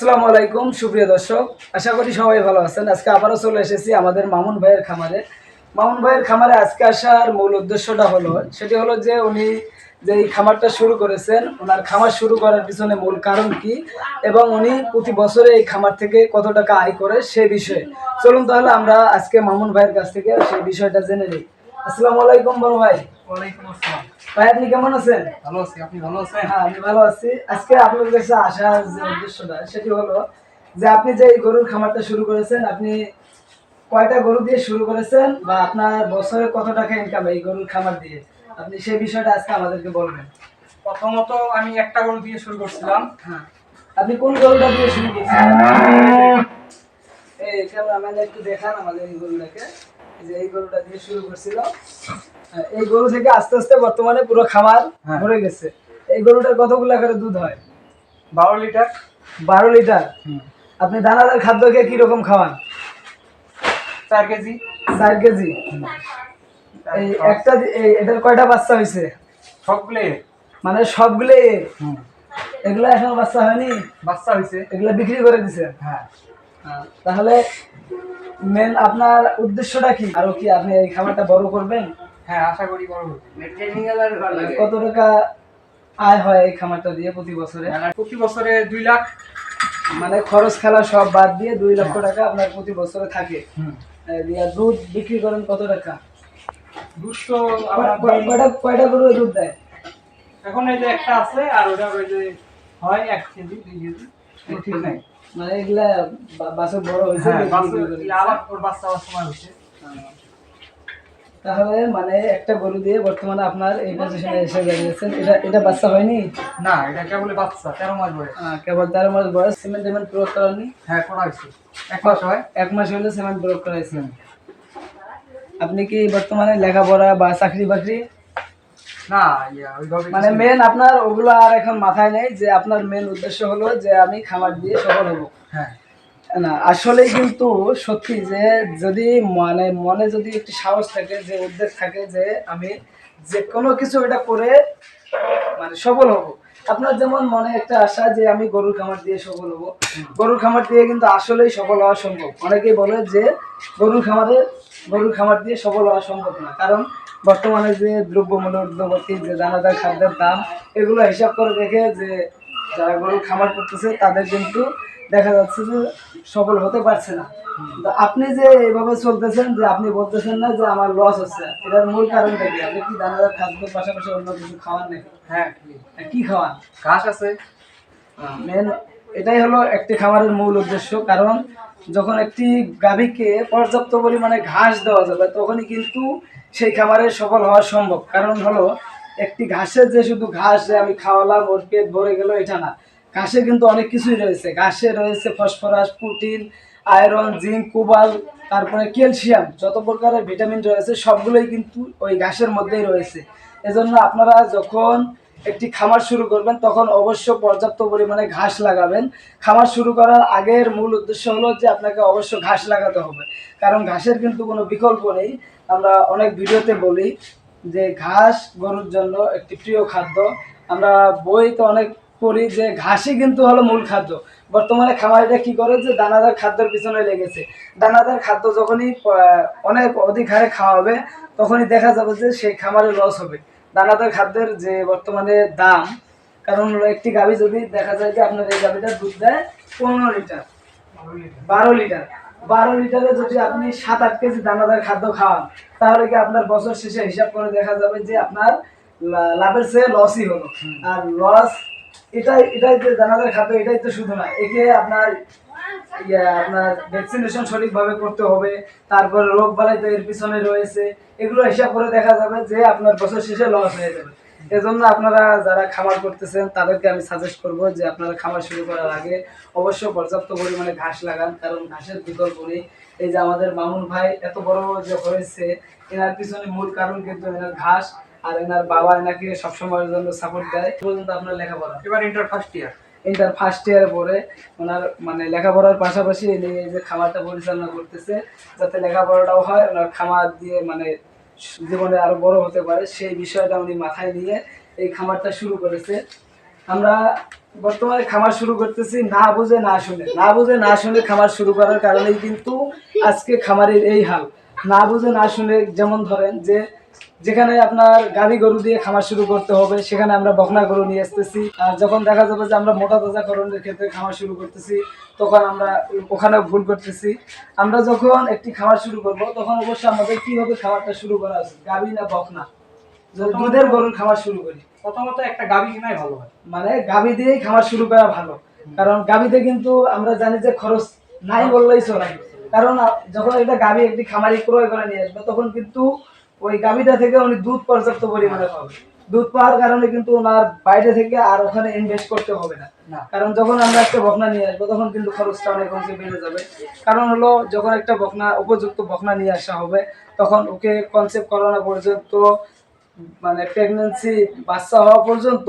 আসসালামু আলাইকুম, সুপ্রিয় দর্শক। আশা করি সবাই ভালো আছেন। আজকে আবারও চলে এসেছি আমাদের মামুন ভাইয়ের খামারে। মামুন ভাইয়ের খামারে আজকে আসার মূল উদ্দেশ্যটা হলো, সেটি হলো যে উনি যে এই খামারটা শুরু করেছেন, ওনার খামার শুরু করার পিছনে মূল কারণ কি এবং উনি প্রতি বছরে এই খামার থেকে কত টাকা আয় করে সে বিষয়ে। চলুন তাহলে আমরা আজকে মামুন ভাইয়ের কাছ থেকে সেই বিষয়টা জেনে নিই। আসসালামু আলাইকুম বড় ভাই। ওয়ালাইকুম আসসালাম। ভাই আপনি কেমন আছেন? ভালো আছি আপনি ভালো আছেন? হ্যাঁ আমি ভালো আছি। আজকে আপনার কাছে আসার যে উদ্দেশ্যটা সেটি হলো যে আপনি যে গরুর খামারটা শুরু করেছেন আপনি কয়টা গরু দিয়ে শুরু করেছেন বা আপনার বছরে কত টাকা ইনকাম এই গরুর খামার দিয়ে? আপনি সেই বিষয়টা আজকে আমাদেরকে বলবেন। প্রথমত আমি একটা গরু দিয়ে শুরু করছিলাম। হ্যাঁ। আপনি কোন গরুটা দিয়ে শুরু করছেন এই ক্যামেরাম্যান একটু দেখান আমাদের এই গরুটাকে। যে এই গরুটা দিয়ে শুরু করছিল এই গরু থেকে আস্তে আস্তে বর্তমানে পুরো খামার হ্যাঁ। ভরে গেছে। এই গরুটার কতগুলো করে দুধ হয়? বারো লিটার। বারো লিটার? আপনি দানাদার খাদ্য খেয়ে কীরকম খাওয়ান? চার কেজি। চার কেজি? এই একটা এই এটার কয়টা বাচ্চা হয়েছে সবগুলো। মানে সবগুলো এগুলো এখনও বাচ্চা হয়নি? বাচ্চা হয়েছে এগুলা বিক্রি করে দিছে? হ্যাঁ। তাহলে মেন আপনার উদ্দেশ্যটা কি? আরও কি আপনি এই খাবারটা বড় করবেন? হ্যাঁ আশা করি বড় হবে। কত টাকা আয় হয় এই খামারটা দিয়ে প্রতি বছরে? প্রতি বছরে দুই লাখ। মানে খরচ খেলা সব বাদ দিয়ে দুই লক্ষ টাকা আপনার প্রতি বছরে থাকে। দুধ বিক্রি করেন কত টাকা? দুধ তো কয়টা কয়টা গরু দুধ দেয়? এখন এই যে একটা আছে আর ওটা ওই যে হয় এক কেজি দুই কেজি। ঠিক নাই। মানে এগুলা বা- বাছুর বড় হয়েছে হ্যাঁ বিক্রি বাচ্চা- করে দিচ্ছে। আবার ওর বাচ্চা হওয়ার সময় হচ্ছে তাহলে মানে একটা গরু দিয়ে বর্তমানে আপনার এই পজিশনে এসে দাঁড়িয়েছেন। এটা এটা বাচ্চা হয়নি? না এটা কেবল বাচ্চা তেরো মাস বয়স। আহ, কেবল তেরো মাস বয়স। সিমেন্ট টেমেন্ট প্রয়োগ করেননি? হ্যাঁ করা হয়েছে। এক মাস হয়। এক মাস হলে সিমেন্ট প্রয়োগ করাইছেন। আপনি কি বর্তমানে লেখাপড়া বা চাকরি বাকরি না মানে মেন আপনার ওগুলো আর এখন মাথায় নেই যে আপনার মেন উদ্দেশ্য হলো যে আমি খামার দিয়ে সফল হব। হ্যাঁ। না আসলে কিন্তু সত্যি যে যদি মানে মনে যদি একটি সাহস থাকে যে উদ্বেগ থাকে যে আমি যে কোনো কিছু এটা করে মানে সফল হব। আপনার যেমন মনে একটা আশা যে আমি গরুর খামার দিয়ে সফল হব। গরুর খামার দিয়ে কিন্তু আসলেই সফল হওয়া সম্ভব। অনেকেই বলে যে গরুর খামারে গরুর খামার দিয়ে সফল হওয়া সম্ভব না। কারণ বর্তমানে যে দ্রব্যমূল্য ঊর্ধ্বগতি যে দানাদার খাদ্যের দাম এগুলো হিসাব করে দেখে যে যারা গরুর খামার করতেছে তাদের কিন্তু দেখা যাচ্ছে যে সফল হতে পারছে না। আপনি যে এভাবে চলতেছেন যে আপনি বলতেছেন না যে আমার লস হচ্ছে এটার মূল কারণটা কি? আপনি কি দানাদার খাদ্যের পাশাপাশি অন্য কিছু খাওয়ান নাকি? হ্যাঁ। কি খাওয়ান? ঘাস আছে। মেন এটাই হলো একটি খামারের মূল উদ্দেশ্য। কারণ যখন একটি গাভীকে পর্যাপ্ত পরিমাণে ঘাস দেওয়া যাবে তখনই কিন্তু সেই খামারে সফল হওয়া সম্ভব। কারণ হলো, একটি ঘাসের যে শুধু ঘাস আমি খাওয়ালাম, ওর পেট ভরে গেল, এটা না। ঘাসে কিন্তু অনেক কিছুই রয়েছে। ঘাসে রয়েছে ফসফরাস, প্রোটিন, আয়রন, জিঙ্ক, কোবাল, তারপরে ক্যালসিয়াম, যত প্রকারের ভিটামিন রয়েছে, সবগুলোই কিন্তু ওই ঘাসের মধ্যেই রয়েছে। এজন্য আপনারা যখন একটি খামার শুরু করবেন, তখন অবশ্য পর্যাপ্ত পরিমাণে ঘাস লাগাবেন। খামার শুরু করার আগের মূল উদ্দেশ্য হলো যে, আপনাকে অবশ্য ঘাস লাগাতে হবে। কারণ ঘাসের কিন্তু কোনো বিকল্প নেই। আমরা অনেক ভিডিওতে বলি যে ঘাস গরুর জন্য একটি প্রিয় খাদ্য। আমরা বইতে অনেক পড়ি যে ঘাসই কিন্তু হলো মূল খাদ্য। বর্তমানে খামারিরা কি করে যে দানাদার খাদ্যের পিছনে লেগেছে। দানাদার খাদ্য যখনই অনেক অধিক হারে খাওয়া হবে, তখনই দেখা যাবে যে সেই খামারে লস হবে। দানাদার খাদ্যের যে বর্তমানে দাম, কারণ একটি গাভী যদি দেখা যায় যে আপনার এই গাভীটার দুধ দেয় পনেরো লিটার, বারো লিটার। বারো লিটারে যদি আপনি সাত, আট কেজি দানাদার খাদ্য খাওয়ান, তাহলে কি আপনার বছর শেষে হিসাব করে দেখা যাবে যে আপনার লাভের চেয়ে লসই হলো। আর লস এটাই এটাই যে দানাদার খাদ্য, এটাই তো শুধু না, একে আপনার আপনার ভ্যাকসিনেশন সঠিকভাবে করতে হবে, তারপরে রোগ বালাই তো এর পিছনে রয়েছে, এগুলো হিসাব করে দেখা যাবে যে আপনার বছর শেষে লস হয়ে যাবে। এজন্য আপনারা যারা খামার করতেছেন তাদেরকে আমি সাজেস্ট করব যে আপনারা খামার শুরু করার আগে অবশ্য পর্যাপ্ত পরিমাণে ঘাস লাগান কারণ ঘাসের বিকল্প নেই। এই যে আমাদের মামুন ভাই এত বড় যে হয়েছে এনার পিছনে মূল কারণ কিন্তু এনার ঘাস আর এনার বাবা এনাকে সবসময়ের জন্য সাপোর্ট দেয়। পর্যন্ত আপনার লেখাপড়া? এবার inter first year inter first ইয়ারে পরে ওনার মানে লেখাপড়ার পাশাপাশি এই যে খামারটা পরিচালনা করতেছে যাতে লেখাপড়াটাও হয় ওনার খামার দিয়ে মানে জীবনে আরও বড় হতে পারে, সেই বিষয়টা উনি মাথায় নিয়ে এই খামারটা শুরু করেছে। আমরা বর্তমানে খামার শুরু করতেছি না বুঝে, না শুনে। না বুঝে, না শুনে খামার শুরু করার কারণেই কিন্তু আজকে খামারের এই হাল। না বুঝে, না শুনে যেমন ধরেন যে যেখানে আপনার গাভী গরু দিয়ে খামার শুরু করতে হবে সেখানে আমরা বকনা গরু নিয়ে আসতেছি। আর যখন দেখা যাবে যে আমরা মোটা তাজাকরণের ক্ষেত্রে খামার শুরু করতেছি তখন আমরা ওখানে ভুল করতেছি। আমরা যখন একটি খামার শুরু করব তখন অবশ্যই আমাদের কীভাবে খামারটা শুরু করা উচিত গাভী না বকনা? দুধের গরুর খামার শুরু করি। প্রথমত একটা গাবি কেনাই ভালো হয়। মানে গাভী দিয়েই খামার শুরু করা ভালো। কারণ গাভীতে কিন্তু আমরা জানি যে খরচ নাই বললেই চলে। কারণ যখন একটা গাভী একটি খামারি ক্রয় করে নিয়ে আসবে তখন কিন্তু ওই গাভীটা থেকে উনি দুধ পর্যাপ্ত পরিমাণে পাবে। দুধ পাওয়ার কারণে কিন্তু ওনার বাইরে থেকে আর ওখানে ইনভেস্ট করতে হবে না। কারণ যখন আমরা একটা বকনা নিয়ে আসব তখন কিন্তু খরচটা অনেক অংশে বেড়ে যাবে। কারণ হলো যখন একটা বকনা উপযুক্ত বকনা নিয়ে আসা হবে তখন ওকে কনসেপ্ট করানো পর্যন্ত মানে প্রেগনেন্সি বাচ্চা হওয়া পর্যন্ত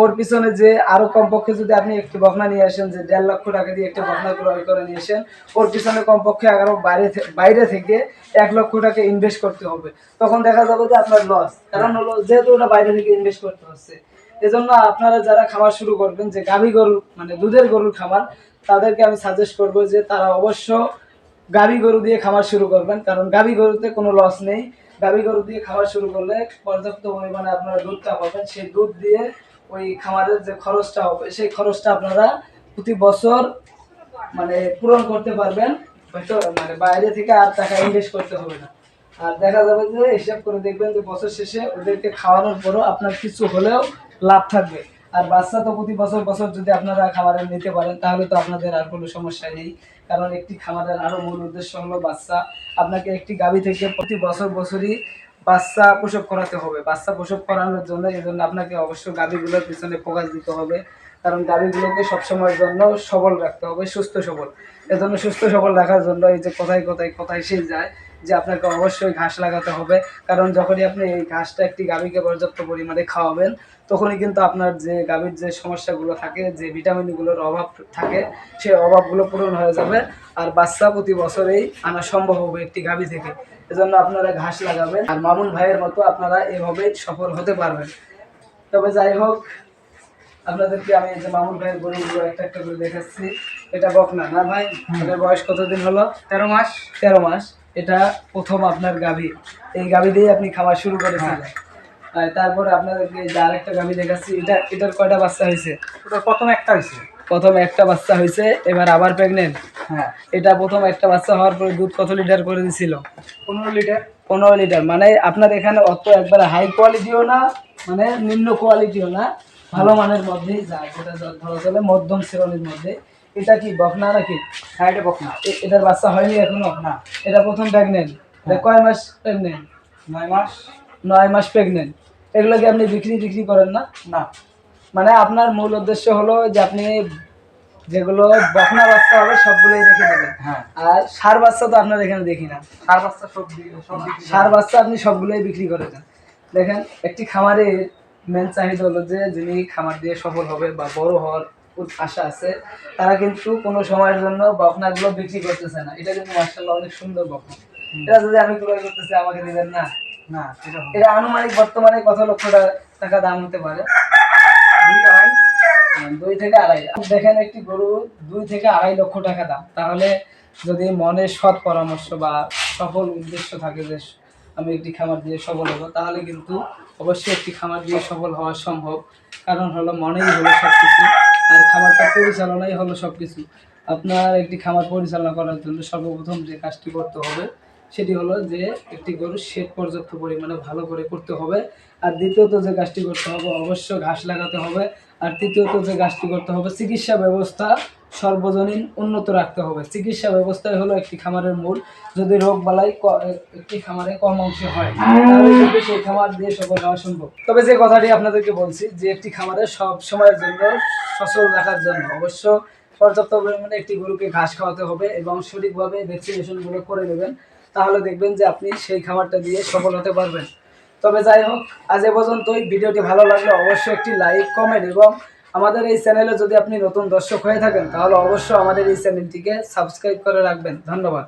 ওর পিছনে যে আরও কমপক্ষে যদি আপনি একটি বকনা নিয়ে আসেন, যে দেড় লক্ষ টাকা দিয়ে একটা বকনা ক্রয় করে নিয়ে আসেন, ওর পিছনে কমপক্ষে এগারো বাইরে বাইরে থেকে এক লক্ষ টাকা ইনভেস্ট করতে হবে। তখন দেখা যাবে যে আপনার লস কারণ হলো যেহেতু ওটা বাইরে থেকে ইনভেস্ট করতে হচ্ছে। এজন্য আপনারা যারা খামার শুরু করবেন, যে গাভী গরু মানে দুধের গরুর খামার, তাদেরকে আমি সাজেস্ট করব যে তারা অবশ্য গাভী গরু দিয়ে খামার শুরু করবেন। কারণ গাভী গরুতে কোনো লস নেই। গাভী গরু দিয়ে খামার শুরু করলে পর্যাপ্ত পরিমাণে আপনারা দুধটা পাবেন। সেই দুধ দিয়ে ওই খামারের যে খরচটা হবে, সেই খরচটা আপনারা প্রতি বছর মানে পূরণ করতে পারবেন। হয়তো মানে বাইরে থেকে আর টাকা ইনভেস্ট করতে হবে না। আর দেখা যাবে যে হিসাব করে দেখবেন যে বছর শেষে ওদেরকে খাওয়ানোর পরও আপনার কিছু হলেও লাভ থাকবে। আর বাচ্চা তো প্রতি বছর বছর যদি আপনারা খামারে নিতে পারেন, তাহলে তো আপনাদের আর কোনো সমস্যা নেই। কারণ একটি খামারের আরও মূল উদ্দেশ্য হলো বাচ্চা। আপনাকে একটি গাভী থেকে প্রতি বছর বছরই বাচ্চা প্রসব করাতে হবে। বাচ্চা প্রসব করানোর জন্য এই জন্য আপনাকে অবশ্যই গাভীগুলোর পিছনে ফোকাস দিতে হবে। কারণ গাভীগুলোকে সবসময়ের জন্য সবল রাখতে হবে, সুস্থ সবল। এজন্য সুস্থ সবল রাখার জন্য এই যে কোথায় কোথায় কোথায় সে যায় যে আপনাকে অবশ্যই ঘাস লাগাতে হবে। কারণ যখনই আপনি এই ঘাসটা একটি গাভীকে পর্যাপ্ত পরিমাণে খাওয়াবেন, তখনই কিন্তু আপনার যে গাভীর যে সমস্যাগুলো থাকে, যে ভিটামিনগুলোর অভাব থাকে, সেই অভাবগুলো পূরণ হয়ে যাবে। আর বাচ্চা প্রতি বছরেই আনা সম্ভব হবে একটি গাভী থেকে। এজন্য আপনারা ঘাস লাগাবেন। আর মামুন ভাইয়ের মতো আপনারা এভাবেই সফল হতে পারবেন। তবে যাই হোক আপনাদেরকে আমি যে মামুন ভাইয়ের গরুগুলো একটা একটা করে দেখাচ্ছি। এটা বকনা না ভাই? এটার বয়স কতদিন হলো? তেরো মাস। তেরো মাস। এটা প্রথম আপনার গাভী। এই গাভী দিয়ে আপনি খাওয়া শুরু করেছিলেন। আর তারপরে আপনাদেরকে যে আরেকটা গাভী দেখাচ্ছি। এটা এটার কয়টা বাচ্চা হয়েছে? ওটা প্রথম একটা হয়েছে। প্রথম একটা বাচ্চা হয়েছে এবার আবার প্রেগনেন্ট হ্যাঁ এটা প্রথম একটা বাচ্চা হওয়ার পরে দুধ কত লিটার করে দিছিল? পনেরো লিটার। পনেরো লিটার মানে আপনার এখানে অত একবারে হাই কোয়ালিটিও না মানে নিম্ন কোয়ালিটিও না ভালো মানের মধ্যেই যায় যেটা ধরা চলে মধ্যম শ্রেণির মধ্যে। এটা কি বকনা নাকি? হ্যাঁ এটা বক না এ- এটার বাচ্চা হয়নি এখনও? না। এটা প্রথম প্রেগনেন্ট এটা কয় মাস প্রেগনেন্ট নয় মাস। নয় মাস প্রেগনেন্ট এগুলো কি আপনি বিক্রি বিক্রি করেন না? না। মানে আপনার মূল উদ্দেশ্য হলো যে আপনি যেগুলো বকনা বাচ্চা হবে সবগুলোই রেখে দেবেন। হ্যাঁ। আর সার বাচ্চা তো আপনার এখানে দেখি না। সার বাচ্চা সব সার বাচ্চা আপনি সবগুলোই বিক্রি করে দেন। দেখেন একটি খামারের মেন চাহিদা হলো যে যিনি খামার দিয়ে সফল হবে বা বড় হওয়ার আশা আছে তারা কিন্তু কোনো সময়ের জন্য বকনাগুলো বিক্রি করতেছে না। এটা কিন্তু মার্শাল্লাহ অনেক সুন্দর বকনা। এটা যদি আমি ক্রয় করতেছি আমাকে দিবেন না? না এটা আনুমানিক বর্তমানে কত লক্ষ টাকা দাম হতে পারে? দুই থেকে আড়াই দেখেন একটি গরু দুই থেকে আড়াই লক্ষ টাকা দাম। তাহলে যদি মনে সৎ পরামর্শ বা সফল উদ্দেশ্য থাকে যে আমি একটি খামার দিয়ে সফল হব, তাহলে কিন্তু অবশ্যই একটি খামার দিয়ে সফল হওয়া সম্ভব। কারণ হলো মনেই হলো সব কিছু আর খামারটা পরিচালনাই হলো সব কিছু আপনার একটি খামার পরিচালনা করার জন্য সর্বপ্রথম যে কাজটি করতে হবে সেটি হলো যে একটি গরু শেড পর্যাপ্ত পরিমাণে ভালো করে করতে হবে। আর দ্বিতীয়ত যে কাজটি করতে হবে অবশ্য ঘাস লাগাতে হবে। আর তৃতীয়ত যে কাজটি করতে হবে, চিকিৎসা ব্যবস্থা সর্বজনীন উন্নত রাখতে হবে। চিকিৎসা ব্যবস্থাই হলো একটি খামারের মূল। যদি রোগ বালাই একটি খামারে কম অংশে হয়, তাহলে সেই খামার দিয়ে সফল হওয়া সম্ভব। তবে যে কথাটি আপনাদেরকে বলছি, যে একটি খামারে সব সময়ের জন্য সচল রাখার জন্য অবশ্য পর্যাপ্ত পরিমাণে একটি গরুকে ঘাস খাওয়াতে হবে এবং সঠিকভাবে ভ্যাকসিনেশনগুলো করে নেবেন। তাহলে দেখবেন যে আপনি সেই খামারটা দিয়ে সফল হতে পারবেন। তবে যাই হোক, আজ এ পর্যন্তই। ভিডিওটি ভালো লাগলে অবশ্যই একটি লাইক, কমেন্ট এবং আমাদের এই চ্যানেলে যদি আপনি নতুন দর্শক হয়ে থাকেন, তাহলে অবশ্যই আমাদের এই চ্যানেলটিকে সাবস্ক্রাইব করে রাখবেন। ধন্যবাদ।